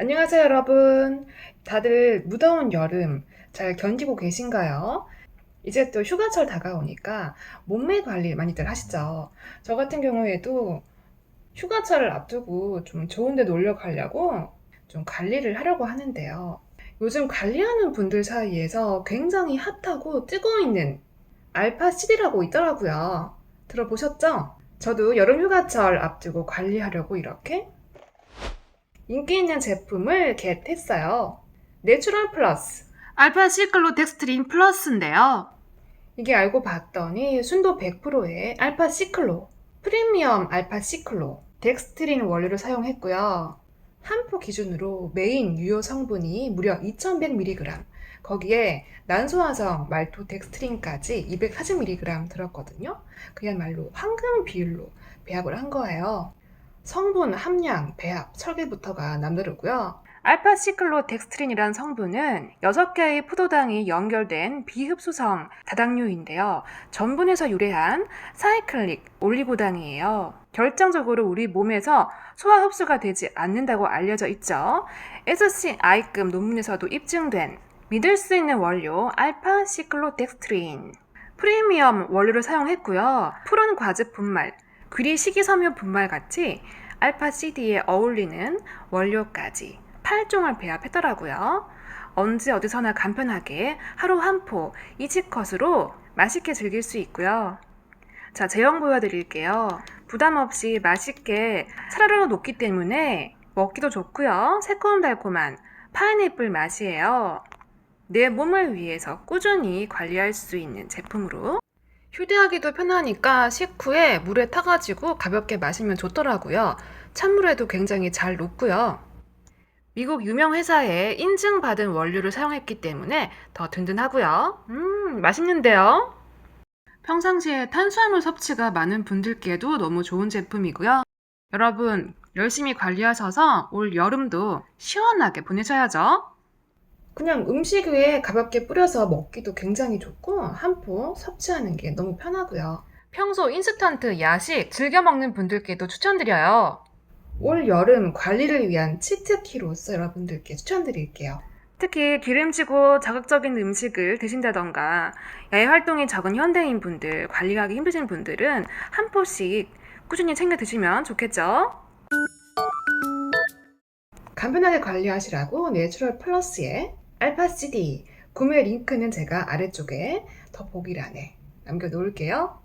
안녕하세요, 여러분. 다들 무더운 여름 잘 견디고 계신가요? 이제 또 휴가철 다가오니까 몸매 관리 많이들 하시죠. 저 같은 경우에도 휴가철을 앞두고 좀 좋은 데 놀러 가려고 좀 관리를 하려고 하는데요. 요즘 관리하는 분들 사이에서 굉장히 핫하고 뜨고 있는 알파시디라고 있더라고요. 들어보셨죠? 저도 여름 휴가철 앞두고 관리하려고 이렇게 인기 있는 제품을 겟했어요. 내추럴 플러스. 알파 시클로 덱스트린 플러스인데요. 이게 알고 봤더니 순도 100%의 알파 시클로, 프리미엄 알파 시클로, 덱스트린 원료를 사용했고요. 한 포 기준으로 메인 유효 성분이 무려 2100mg, 거기에 난소화성 말토 덱스트린까지 240mg 들었거든요. 그야말로 황금 비율로 배합을 한 거예요. 성분, 함량, 배합, 설계부터가 남다르고요. 알파 시클로 덱스트린이란 성분은 6개의 포도당이 연결된 비흡수성 다당류인데요. 전분에서 유래한 사이클릭 올리고당이에요. 결정적으로 우리 몸에서 소화 흡수가 되지 않는다고 알려져 있죠. SCI급 논문에서도 입증된 믿을 수 있는 원료 알파 시클로덱스트린 프리미엄 원료를 사용했고요. 푸른 과즙 분말, 귀리 식이섬유 분말 같이 알파 CD에 어울리는 원료까지 8종을 배합했더라고요. 언제 어디서나 간편하게 하루 한 포 이지컷으로 맛있게 즐길 수 있고요. 자, 제형 보여드릴게요. 부담 없이 맛있게 차라로 녹기 때문에 먹기도 좋고요. 새콤달콤한 파인애플 맛이에요. 내 몸을 위해서 꾸준히 관리할 수 있는 제품으로 휴대하기도 편하니까 식후에 물에 타가지고 가볍게 마시면 좋더라고요. 찬물에도 굉장히 잘 녹고요. 미국 유명 회사에 인증받은 원료를 사용했기 때문에 더 든든하고요. 음, 맛있는데요? 평상시에 탄수화물 섭취가 많은 분들께도 너무 좋은 제품이고요. 여러분, 열심히 관리하셔서 올 여름도 시원하게 보내셔야죠. 그냥 음식 위에 가볍게 뿌려서 먹기도 굉장히 좋고 한 포 섭취하는 게 너무 편하고요. 평소 인스턴트 야식 즐겨 먹는 분들께도 추천드려요. 올 여름 관리를 위한 치트키로서 여러분들께 추천드릴게요. 특히 기름지고 자극적인 음식을 드신다던가 야외 활동이 적은 현대인 분들, 관리하기 힘드신 분들은 한 포씩 꾸준히 챙겨 드시면 좋겠죠? 간편하게 관리하시라고 내추럴 플러스의 알파 CD 구매 링크는 제가 아래쪽에 더보기란에 남겨놓을게요.